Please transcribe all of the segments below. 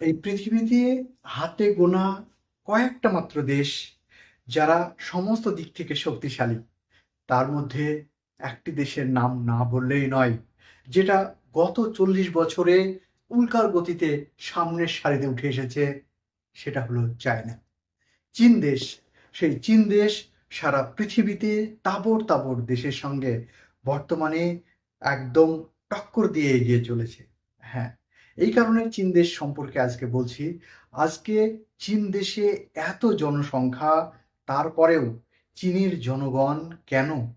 এই পৃথিবীতে হাতে গোনা কয়েকটা মাত্র দেশ, যারা সমস্ত দিক থেকে শক্তিশালী। তার মধ্যে একটি দেশের নাম না বললেই নয়, যেটা গত চল্লিশ বছরে উল্কার গতিতে সামনের সারিতে উঠে এসেছে, সেটা হলো চায়না। চীন দেশ, সেই চীন দেশ সারা পৃথিবীতে তাবড় তাবড় দেশের সঙ্গে বর্তমানে একদম টক্কর দিয়ে এগিয়ে চলেছে। হ্যাঁ এই কারণে চীন দেশ সম্পর্কে আজকে বলছি। আজকে চীন দেশে এত জনসংখ্যা, তারপরেও চীনের জনগণ কেন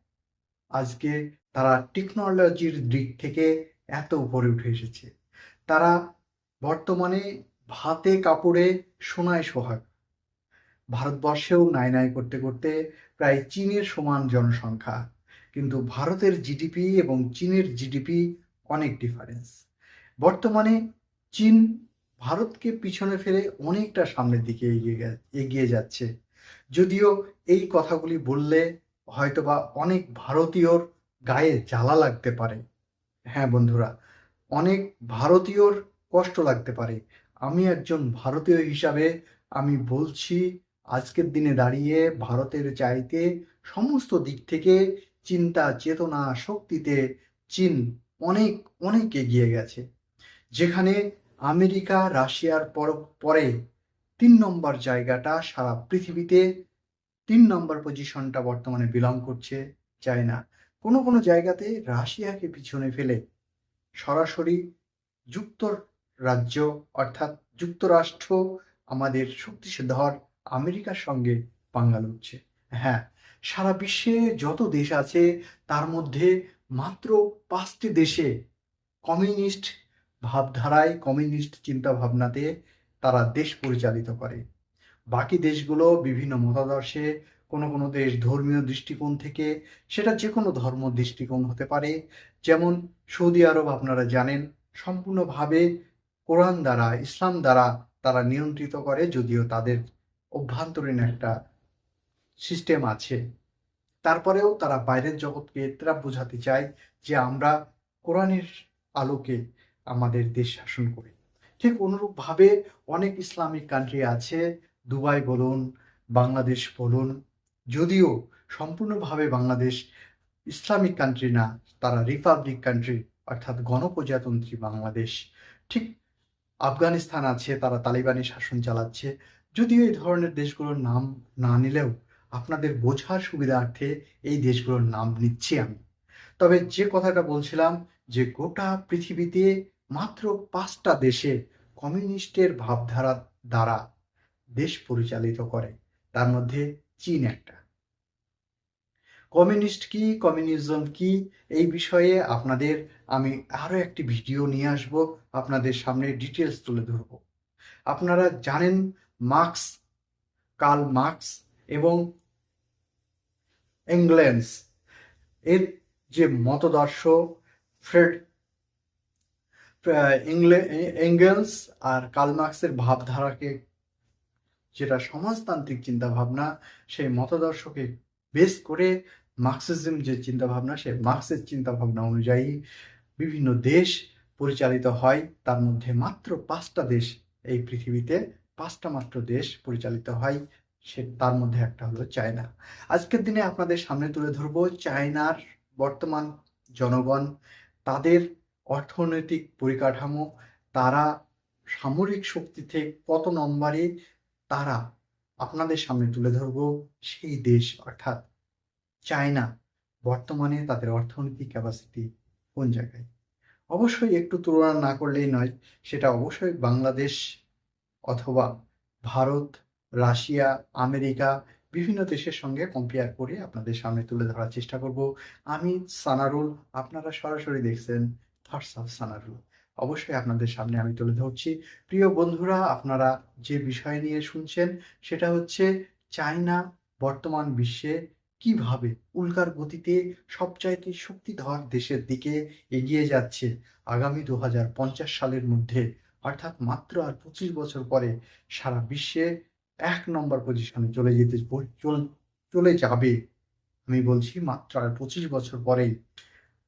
আজকে তারা টেকনোলজির দিক থেকে এত উপরে উঠে এসেছে? তারা বর্তমানে ভাতে কাপড়ে সোনায় সোহাগ। ভারতবর্ষেও নাই নাই করতে করতে প্রায় চীনের সমান জনসংখ্যা। কিন্তু ভারতের জিডিপি এবং চীনের জিডিপি অনেক ডিফারেন্স বর্তমানে চীন ভারতকে পিছনে ফেলে অনেকটা সামনের দিকে এগিয়ে এগিয়ে যাচ্ছে। যদিও এই কথাগুলি বললে হয়তোবা অনেক ভারতীয়র গায়ে জ্বালা লাগতে পারে। হ্যাঁ বন্ধুরা, অনেক ভারতীয়র কষ্ট লাগতে পারে। আমি একজন ভারতীয় হিসাবে আমি বলছি, আজকের দিনে দাঁড়িয়ে ভারতের চাইতে সমস্ত দিক থেকে চিন্তা, চেতনা, শক্তিতে চীন অনেক অনেক এগিয়ে গেছে। যেখানে আমেরিকা, রাশিয়ার পর, পরে তিন নম্বর জায়গাটা সারা পৃথিবীতে তিন নম্বর পজিশনটা বর্তমানে বিলং করছে চায়না। কোনো কোনো জায়গাতে রাশিয়াকে পিছনে ফেলে সরাসরি যুক্তরাজ্য অর্থাৎ যুক্তরাষ্ট্র আমাদের শক্তিধর আমেরিকার সঙ্গে পাঙ্গা লড়ছে হ্যাঁ সারা বিশ্বে যত দেশ আছে তার মধ্যে মাত্র পাঁচটি দেশে কমিউনিস্ট ভাবধারায় কমিউনিস্ট চিন্তা ভাবনাতে তারা দেশ পরিচালিত করে। বাকি দেশগুলো বিভিন্ন মতাদর্শে কোনো কোনো দেশ ধর্মীয় দৃষ্টিকোণ থেকে সেটা যে কোনো ধর্ম দৃষ্টিকোণ হতে পারে। যেমন সৌদি আরব আপনারা জানেন, সম্পূর্ণভাবে কোরআন দ্বারা, ইসলাম দ্বারা তারা নিয়ন্ত্রিত করে, যদিও তাদের অভ্যন্তরীণ একটা সিস্টেম আছে। তারপরেও তারা বাইরের জগৎকে তারা বোঝাতে চায় যে আমরা কোরআনের আলোকে আমাদের দেশ শাসন করে। ঠিক অনুরূপভাবে অনেক ইসলামিক কান্ট্রি আছে, দুবাই বলুন, বাংলাদেশ বলুন, যদিও সম্পূর্ণভাবে বাংলাদেশ ইসলামিক কান্ট্রি না, তারা রিপাবলিক কান্ট্রি অর্থাৎ গণপ্রজাতন্ত্রী বাংলাদেশ। ঠিক আফগানিস্তান আছে, তারা তালিবানি শাসন চালাচ্ছে। যদিও এই ধরনের দেশগুলোর নাম না নিলেও আপনাদের বোঝার সুবিধার্থে এই দেশগুলোর নাম নিচ্ছি আমি। তবে যে কথাটা বলছিলাম, যে গোটা পৃথিবীতে মাত্র পাঁচটা দেশে কমিউনিস্টের ভাবধারা দ্বারা দেশ পরিচালিত করে। তার মধ্যে চীন একটা। কমিউনিস্ট কি, কমিউনিজম কি, এই বিষয়ে আপনাদের আমি আরও একটি ভিডিও নিয়ে আসব। আপনাদের সামনে ডিটেলস তুলে ধরব। আপনারা জানেন মার্কস, কার্ল মার্কস এবং এঙ্গলেন্স। এর যে মতদর্শ, ফ্রেড এঙ্গেলস আর কার্ল মার্কসের ভাবধারাকে, যেটা সমাজতান্ত্রিক চিন্তাভাবনা, সেই মতাদর্শকে বেস করে মার্কসিজম যে চিন্তাভাবনা সেই মার্কসের চিন্তাভাবনা অনুযায়ী বিভিন্ন দেশ পরিচালিত হয়। তার মধ্যে মাত্র পাঁচটা দেশ এই পৃথিবীতে, পাঁচটা মাত্র দেশ পরিচালিত হয়। সে, তার মধ্যে একটা হলো চায়না। আজকের দিনে আপনাদের সামনে তুলে ধরবো চায়নার বর্তমান জনগণ। তাদের অর্থনৈতিক পরিকাঠামো, তারা সামরিক শক্তিতে কত নম্বরে তারা আপনাদের সামনে তুলে ধরবো? সেই দেশ, অর্থাৎ চায়না। বর্তমানে তাদের অর্থনৈতিক ক্যাপাসিটি কোন জায়গায়? অবশ্যই একটু তুলনা না করলেই নয়, সেটা অবশ্যই বাংলাদেশ অথবা ভারত, রাশিয়া, আমেরিকা, বিভিন্ন দেশের সঙ্গে কম্পেয়ার করে আপনাদের সামনে তুলে ধরার চেষ্টা করব। আমি সানারুল, আপনারা সরাসরি দেখছেন থটস অফ সানারুল অবশ্যই আপনাদের সামনে আমি তুলে ধরছি। প্রিয় বন্ধুরা, আপনারা যে বিষয় নিয়ে শুনছেন, সেটা হচ্ছে চায়না বর্তমান বিশ্বে কীভাবে উল্কার গতিতে সবচাইতে শক্তিধর দেশের দিকে এগিয়ে যাচ্ছে। আগামী দু সালের মধ্যে, অর্থাৎ মাত্র আর পঁচিশ বছর পরে, সারা বিশ্বে এক নম্বর পজিশনে চলে যেতে চলে যাবে। আমি বলছি মাত্র আর পঁচিশ বছর পরেই।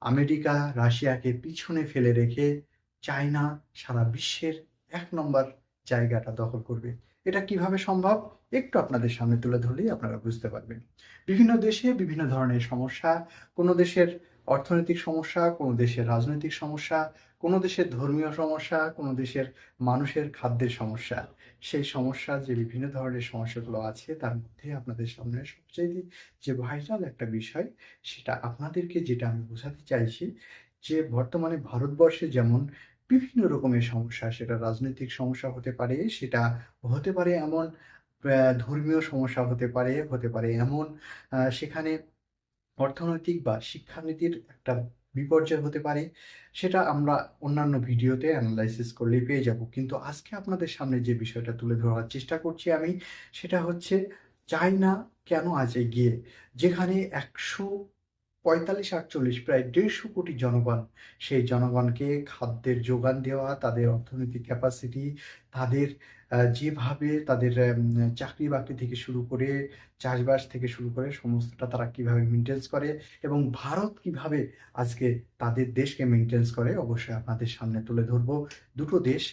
আমেরিকা, রাশিয়াকে পিছনে ফেলে রেখে চায়না সারা বিশ্বের এক নম্বর জায়গাটা দখল করবে। এটা কীভাবে সম্ভব? একটু আপনাদের সামনে তুলে ধরলেই আপনারা বুঝতে পারবেন। বিভিন্ন দেশে বিভিন্ন ধরনের সমস্যা, কোনো দেশের অর্থনৈতিক সমস্যা, কোনো দেশের রাজনৈতিক সমস্যা, কোনো দেশের ধর্মীয় সমস্যা, কোনো দেশের মানুষের খাদ্যের সমস্যা। সেই সমস্যা, যে বিভিন্ন ধরনের সমস্যাগুলো আছে, তার মধ্যে আপনাদের সামনে সবচেয়ে যে ভাইরাল একটা বিষয়, সেটা আপনাদেরকে যেটা আমি বোঝাতে চাইছি, যে বর্তমানে ভারতবর্ষে যেমন বিভিন্ন রকমের সমস্যা, সেটা রাজনৈতিক সমস্যা হতে পারে, সেটা হতে পারে এমন ধর্মীয় সমস্যা হতে পারে হতে পারে এমন সেখানে অর্থনৈতিক বা শিক্ষানীতির একটা বিপর্যয় হতে পারে, সেটা আমরা অন্যান্য ভিডিওতে অ্যানালাইসিস করলে পেয়ে যাব। কিন্তু আজকে আপনাদের সামনে যে বিষয়টা তুলে ধরার চেষ্টা করছি আমি, সেটা হচ্ছে চায়না কেন আজ এগিয়ে? যেখানে একশো পঁয়তাল্লিশ আটচল্লিশ, প্রায় দেড়শো কোটি জনগণ, সেই জনগণকে খাদ্যের যোগান দেওয়া, তাদের অর্থনৈতিক ক্যাপাসিটি তাদের যেভাবে তাদের চাকরি বাকরি থেকে শুরু করে চাষবাস থেকে শুরু করে সমস্তটা তারা কীভাবে মেনটেন্স করে এবং ভারত কীভাবে আজকে তাদের দেশকে মেনটেন্স করে অবশ্যই আপনাদের সামনে তুলে ধরবো। দুটো দেশ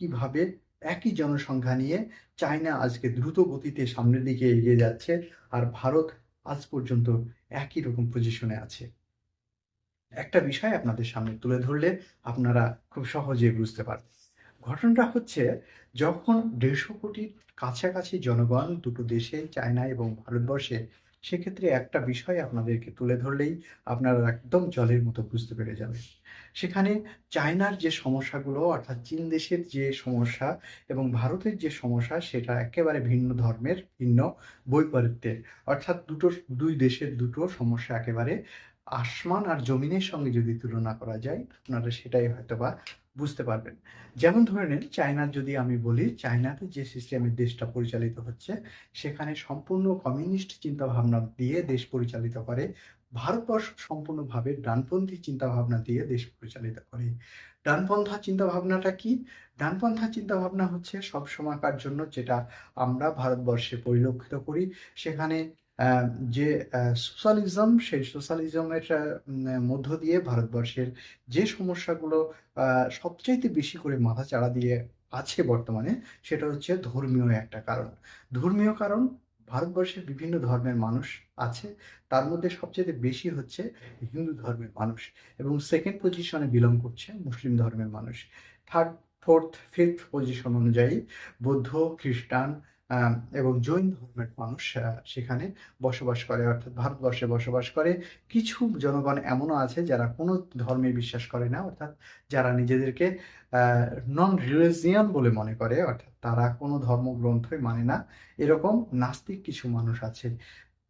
কীভাবে একই জনসংখ্যা নিয়ে চায়না আজকে দ্রুত গতিতে সামনের দিকে এগিয়ে যাচ্ছে আর ভারত আজ পর্যন্ত একই রকম পজিশনে আছে। একটা বিষয় আপনাদের সামনে তুলে ধরলে আপনারা খুব সহজে বুঝতে পারবেন। ঘটনাটা হচ্ছে, যখন দেড়শো কোটির কাছাকাছি জনগণ দুটো দেশে চায়না এবং ভারতবর্ষে, সেক্ষেত্রে একটা বিষয় আপনাদেরকে তুলে ধরলেই আপনারা একদম জলের মতো বুঝতে পেরে যাবেন। সেখানে চায়নার যে সমস্যাগুলো, অর্থাৎ চীন দেশের যে সমস্যা এবং ভারতের যে সমস্যা, সেটা একেবারে ভিন্ন ধর্মের, ভিন্ন বৈপরীত্যের। অর্থাৎ দুটো, দুই দেশের দুটো সমস্যা একেবারে আসমান আর জমিনের সঙ্গে যদি তুলনা করা যায়, আপনারা সেটাই হয়তোবা বুঝতে পারবেন। যেমন ধরে নেন, চায়নার যদি আমি বলি, চায়নাতে যে সিস্টেমের দেশটা পরিচালিত হচ্ছে, সেখানে সম্পূর্ণ কমিউনিস্ট চিন্তাভাবনা দিয়ে দেশ পরিচালিত করে। ভারতবর্ষ সম্পূর্ণভাবে ডানপন্থী চিন্তাভাবনা দিয়ে দেশ পরিচালিত করে। ডানপন্থা চিন্তাভাবনাটা কি? ডানপন্থা চিন্তাভাবনা হচ্ছে সব সময়কার জন্য যেটা আমরা ভারতবর্ষে পরিলক্ষিত করি। সেখানে যে সোশ্যালিজম, সেই সোশ্যালিজমের মধ্য দিয়ে ভারতবর্ষের যে সমস্যাগুলো সবচাইতে বেশি করে মাথা চাড়া দিয়ে আছে বর্তমানে, সেটা হচ্ছে ধর্মীয় একটা কারণ। ধর্মীয় কারণ, ভারতবর্ষের বিভিন্ন ধর্মের মানুষ আছে, তার মধ্যে সবচেয়ে বেশি হচ্ছে হিন্দু ধর্মের মানুষ এবং সেকেন্ড পজিশনে বিলং করছে মুসলিম ধর্মের মানুষ। থার্ড ফোর্থ ফিফথ পজিশন অনুযায়ী বৌদ্ধ, খ্রিস্টান এবং জৈন ধর্মের মানুষ সেখানে বসবাস করে, অর্থাৎ ভারতবর্ষে বসবাস করে। কিছু জনগণ এমনও আছে যারা কোনো ধর্মে বিশ্বাস করে না, অর্থাৎ যারা নিজেদেরকে নন রিলিজিয়ান বলে মনে করে, অর্থাৎ তারা কোনো ধর্মগ্রন্থই মানে না। এরকম নাস্তিক কিছু মানুষ আছে।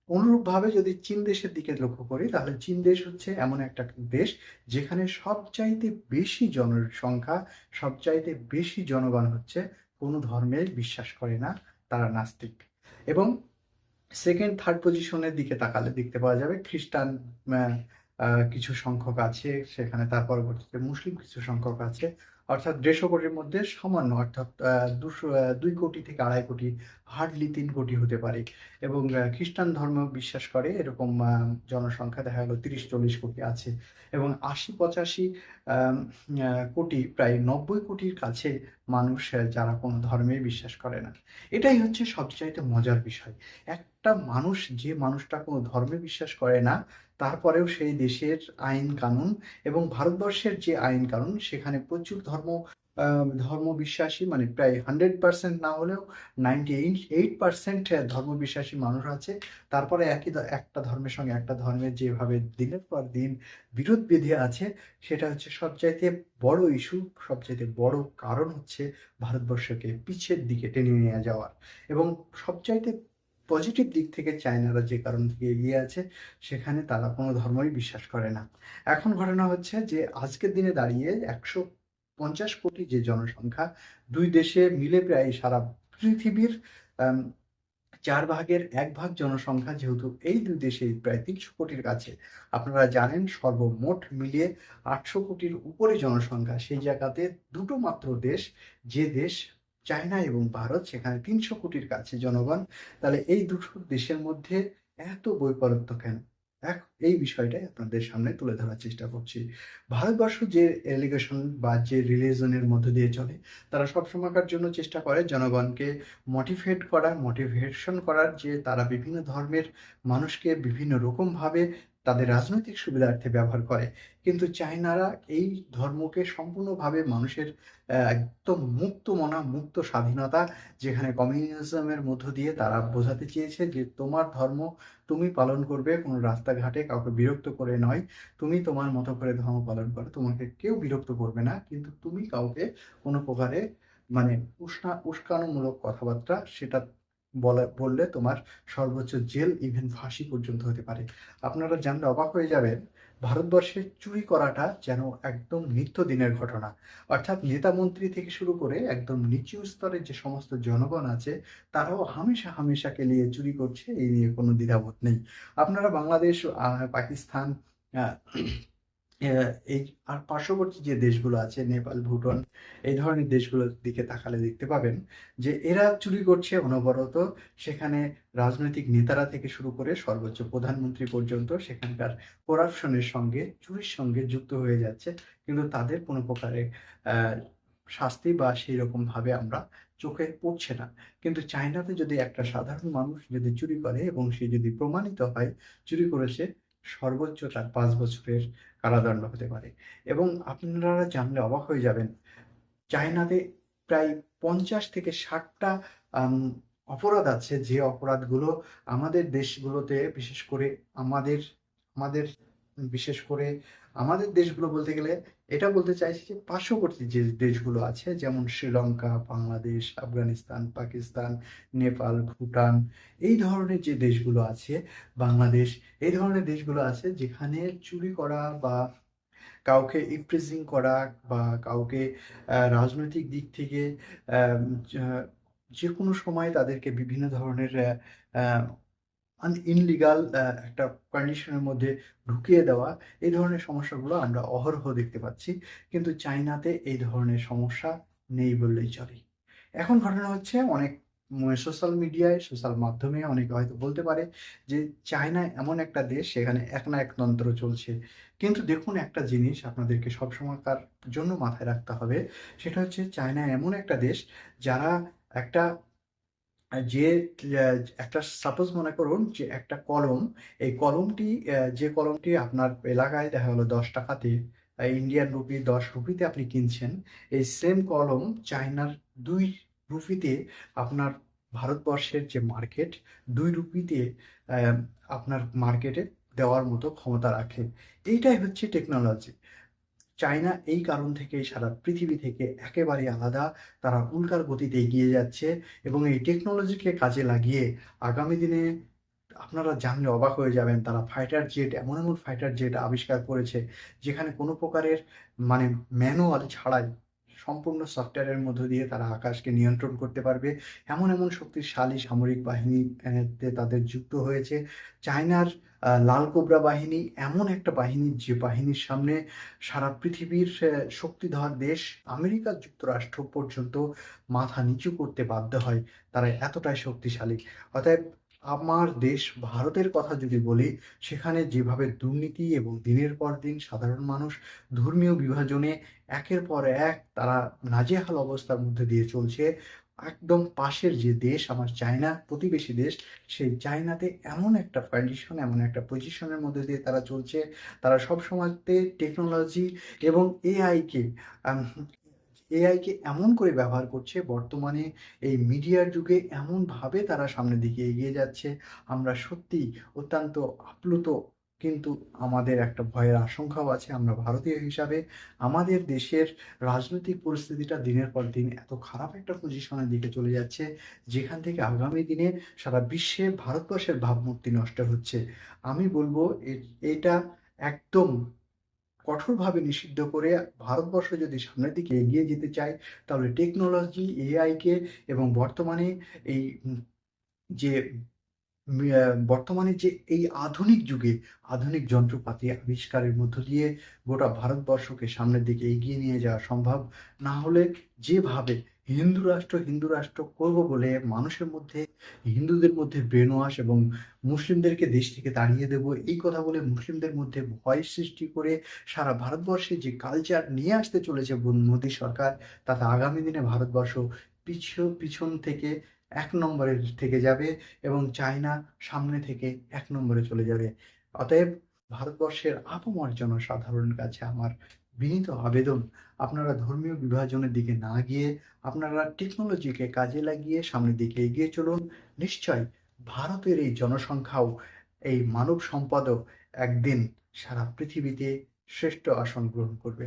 অনুরূপভাবে যদি চীন দেশের দিকে লক্ষ্য করি, তাহলে চীন দেশ হচ্ছে এমন একটা দেশ যেখানে সবচাইতে বেশি জনসংখ্যা সবচাইতে বেশি জনগণ হচ্ছে, কোনো ধর্মে বিশ্বাস করে না। তারা নাস্তিক। এবং সেকেন্ড থার্ড পজিশনের দিকে তাকালে দেখতে পাওয়া যাবে খ্রিস্টান কিছু সংখ্যক আছে, সেখানে তার পরবর্তীতে মুসলিম কিছু সংখ্যক আছে। অর্থাৎ দেড়শো কোটির মধ্যে সামান্য, অর্থাৎ দুশো দুই কোটি থেকে আড়াই কোটি হার্ডলি তিন কোটি হতে পারে। এবং খ্রিস্টান ধর্ম বিশ্বাস করে এরকম জনসংখ্যা দেখা গেল তিরিশ, চল্লিশ কোটি আছে। এবং আশি, পঁচাশি কোটি, প্রায় নব্বই কোটির কাছে মানুষ যারা কোনো ধর্মে বিশ্বাস করে না। এটাই হচ্ছে সবচাইতে মজার বিষয়। একটা মানুষ যে মানুষটা কোনো ধর্মে বিশ্বাস করে না তারপরেও সেই দেশের আইন কানুন এবং ভারতবর্ষের যে আইন কানুন, সেখানে প্রচুর ধর্ম ধর্ম বিশ্বাসী মানে প্রায় হান্ড্রেড পার্সেন্ট না হলেও নাইনটি এইট পার্সেন্ট ধর্ম বিশ্বাসী মানুষ আছে। তারপরে একই একটা ধর্মের সঙ্গে একটা ধর্মের যেভাবে দিনের পর দিন বিরোধ বেঁধে আছে, সেটা হচ্ছে সবচাইতে বড় ইস্যু সবচাইতে বড় কারণ হচ্ছে ভারতবর্ষকে পিছের দিকে টেনে নিয়ে যাওয়ার। এবং সবচাইতে পজিটিভ দিক থেকে চায়নারা যে কারণ থেকে এগিয়ে আছে, সেখানে তারা কোনো ধর্মই বিশ্বাস করে না। এখন ঘটনা হচ্ছে যে, আজকের দিনে দাঁড়িয়ে একশো পঞ্চাশ কোটি যে জনসংখ্যা, দুই দেশে মিলে প্রায় সারা পৃথিবীর চার ভাগের এক ভাগ জনসংখ্যা যেহেতু এই দুই দেশে প্রায় তিনশো কোটির কাছে। আপনারা জানেন সর্বমোট মিলিয়ে আটশো কোটির উপরে জনসংখ্যা। সেই জায়গাতে দুটো মাত্র দেশ, যে দেশ চায়না এবং ভারত সেখানে তিনশো কোটির কাছে জনগণ। তাহলে এই দুটো দেশের মধ্যে এত বৈপরীত্য কেন? এক এই বিষয়টাই আপনাদের সামনে তুলে ধরার চেষ্টা করছি। ভারতবর্ষ যে এলিগেশন বা যে রিলিজনের মধ্য দিয়ে চলে, তারা সবসময়কার জন্য চেষ্টা করে জনগণকে মোটিভেট করা মোটিভেশন করার যে তারা বিভিন্ন ধর্মের মানুষকে বিভিন্ন রকমভাবে তাদের রাজনৈতিক সুবিধার্থে ব্যবহার করে। কিন্তু চায়নারা এই ধর্মকে সম্পূর্ণভাবে মানুষের একদম মুক্ত মনা, মুক্ত স্বাধীনতা যেখানে কমিউনিজমের মধ্য দিয়ে তারা বোঝাতে চেয়েছে যে তোমার ধর্ম তুমি পালন করবে, কোনো রাস্তাঘাটে কাউকে বিরক্ত করে নয়। তুমি তোমার মতো করে ধর্ম পালন করো। তোমাকে কেউ বিরক্ত করবে না, কিন্তু তুমি কাউকে কোনো প্রকারে মানে উষ্ণা, উস্কানোমূলক কথাবার্তা সেটা বলা, বললে তোমার সর্বোচ্চ জেল ইভেন ফাঁসি পর্যন্ত হতে পারে। আপনারা জানলে অবাক হয়ে যাবেন, ভারতবর্ষে চুরি করাটা যেন একদম নিত্যদিনের ঘটনা। অর্থাৎ নেতা মন্ত্রী থেকে শুরু করে একদম নিচু স্তরের যে সমস্ত জনগণ আছে, তারাও হামেশা হামেশাকে নিয়ে চুরি করছে, এই নিয়ে কোনো দ্বিধাবোধ নেই। আপনারা বাংলাদেশ পাকিস্তান এই, আর পার্শ্ববর্তী যে দেশগুলো আছে, নেপাল, ভুটান, এই ধরনের দেশগুলোর দিকে তাকালে দেখতে পাবেন যে এরা চুরি করছে অনবরত। সেখানে রাজনৈতিক নেতারা থেকে শুরু করে সর্বোচ্চ প্রধানমন্ত্রী পর্যন্ত সেখানকার করাপশনের সঙ্গে, চুরির সঙ্গে যুক্ত হয়ে যাচ্ছে। কিন্তু তাদের কোনো প্রকারে শাস্তি বা সেই রকম ভাবে আমরা চোখে পড়ছে না। কিন্তু চায়নাতে যদি একটা সাধারণ মানুষ যদি চুরি করে এবং সে যদি প্রমাণিত হয়, চুরি করেছে সর্বোচ্চ তার পাঁচ বছরের কারাদণ্ড হতে পারে। এবং আপনারা জানলে অবাক হয়ে যাবেন, চায়নাতে প্রায় পঞ্চাশ থেকে ষাটটা অপরাধ আছে। যে অপরাধগুলো আমাদের দেশগুলোতে বিশেষ করে আমাদের আমাদের, বিশেষ করে আমাদের দেশগুলো বলতে গেলে এটা বলতে চাইছি যে পার্শ্ববর্তী যে দেশগুলো আছে, যেমন শ্রীলঙ্কা, বাংলাদেশ, আফগানিস্তান, পাকিস্তান, নেপাল, ভুটান, এই ধরনের যে দেশগুলো আছে, বাংলাদেশ, এই ধরনের দেশগুলো আছে যেখানে চুরি করা বা কাউকে ইমপ্রেজিং করা বা কাউকে রাজনৈতিক দিক থেকে যে কোনো সময় তাদেরকে বিভিন্ন ধরনের ইনলিগাল একটা কন্ডিশনের মধ্যে ঢুকিয়ে দেওয়া, এই ধরনের সমস্যাগুলো আমরা অহরহ দেখতে পাচ্ছি। কিন্তু চায়নাতে এই ধরনের সমস্যা নেই বললেই চলে। এখন ঘটনা হচ্ছে অনেক সোশ্যাল মিডিয়ায় সোশ্যাল মাধ্যমে অনেকে হয়তো বলতে পারে যে চায়না এমন একটা দেশ, সেখানে এক না একতন্ত্র চলছে। কিন্তু দেখুন একটা জিনিস আপনাদেরকে সবসময়কার জন্য মাথায় রাখতে হবে, সেটা হচ্ছে চায়না এমন একটা দেশ, যারা একটা যে একটা সাপোজ মনে করুন যে, একটা কলম, এই কলমটি যে কলমটি আপনার এলাকায় দেখা গেলো দশ টাকাতে ইন্ডিয়ান রুপি দশ রুপিতে আপনি কিনছেন, এই সেম কলম চায়নার দুই রুপিতে আপনার ভারতবর্ষের যে মার্কেট দুই রুপিতে আপনার মার্কেটে দেওয়ার মতো ক্ষমতা রাখে। এইটাই হচ্ছে টেকনোলজি চায়না এই কারণ থেকে সারা পৃথিবী থেকে একেবারে আলাদা। তারা উল্কার গতিতে এগিয়ে যাচ্ছে এবং এই টেকনোলজিকে কাজে লাগিয়ে আগামী দিনে আপনারা জানলে অবাক হয়ে যাবেন, তারা ফাইটার জেট এমন এমন ফাইটার জেট আবিষ্কার করেছে, যেখানে কোনো প্রকারের মানে ম্যানুয়াল ছাড়াই সম্পূর্ণ সফটওয়্যারের মধ্য দিয়ে তারা আকাশকে নিয়ন্ত্রণ করতে পারবে। এমন এমন শক্তিশালী সামরিক বাহিনীতে তাদের যুক্ত হয়েছে। চায়নার লাল কোবরা বাহিনী এমন একটা বাহিনী যে বাহিনীর সামনে সারা পৃথিবীর শক্তিধর দেশ আমেরিকা যুক্তরাষ্ট্র পর্যন্ত মাথা নিচু করতে বাধ্য হয়। তারা এতটাই শক্তিশালী। অতএব আমার দেশ ভারতের কথা যদি বলি, সেখানে যেভাবে দুর্নীতি এবং দিনের পর দিন সাধারণ মানুষ ধর্মীয় বিভাজনে একের পর এক তারা নাজেহাল অবস্থার মধ্যে দিয়ে চলছে, একদম পাশের যে দেশ, আমার চায়না প্রতিবেশী দেশ, সেই চায়নাতে এমন একটা কন্ডিশন এমন একটা পজিশনের মধ্যে দিয়ে তারা চলছে। তারা সবসময়তে টেকনোলজি এবং এআইকে এআইকে এমন করে ব্যবহার করছে, বর্তমানে এই মিডিয়ার যুগে এমনভাবে তারা সামনের দিকে এগিয়ে যাচ্ছে। আমরা সত্যি অত্যন্ত আপ্লুত, কিন্তু আমাদের একটা ভয়ের আশঙ্কাও আছে। আমরা ভারতীয় হিসাবে আমাদের দেশের রাজনৈতিক পরিস্থিতিটা দিনের পর দিন এত খারাপ একটা পজিশনের দিকে চলে যাচ্ছে, যেখান থেকে আগামী দিনে সারা বিশ্বে ভারতবর্ষের ভাবমূর্তি নষ্ট হচ্ছে। আমি বলব এটা একদম কঠোরভাবে নিষিদ্ধ করে ভারতবর্ষ যদি সামনের দিকে এগিয়ে যেতে চায়, তাহলে টেকনোলজি এআইকে এবং বর্তমানে এই যে বর্তমানে যে এই আধুনিক যুগে আধুনিক যন্ত্রপাতি আবিষ্কারের মধ্য দিয়ে গোটা ভারতবর্ষকে সামনের দিকে এগিয়ে নিয়ে যাওয়া সম্ভব, না হলে যেভাবে হিন্দু রাষ্ট্র হিন্দু রাষ্ট্র করব বলে মানুষের মধ্যে, হিন্দুদের মধ্যে ব্রেন ওয়াশ এবং মুসলিমদেরকে দেশ থেকে তাড়িয়ে দেব, এই কথা বলে মুসলিমদের মধ্যে ভয় সৃষ্টি করে সারা ভারতবর্ষে যে কালচার নিয়ে আসতে চলেছে মোদী সরকার, তাতে আগামী দিনে ভারতবর্ষ পিছু পিছন থেকে এক নম্বরে থেকে যাবে এবং চায়না সামনে থেকে এক নম্বরে চলে যাবে। অতএব ভারতবর্ষের আপামর জনসাধারণের কাছে আমার বিনীত আবেদন আপনারা ধর্মীয় বিভাজনের দিকে না গিয়ে আপনারা টেকনোলজিকে কাজে লাগিয়ে সামনের দিকে এগিয়ে চলুন। নিশ্চয় ভারতের এই জনসংখ্যাও এই মানব সম্পাদক একদিন সারা পৃথিবীতে শ্রেষ্ঠ আসন গ্রহণ করবে।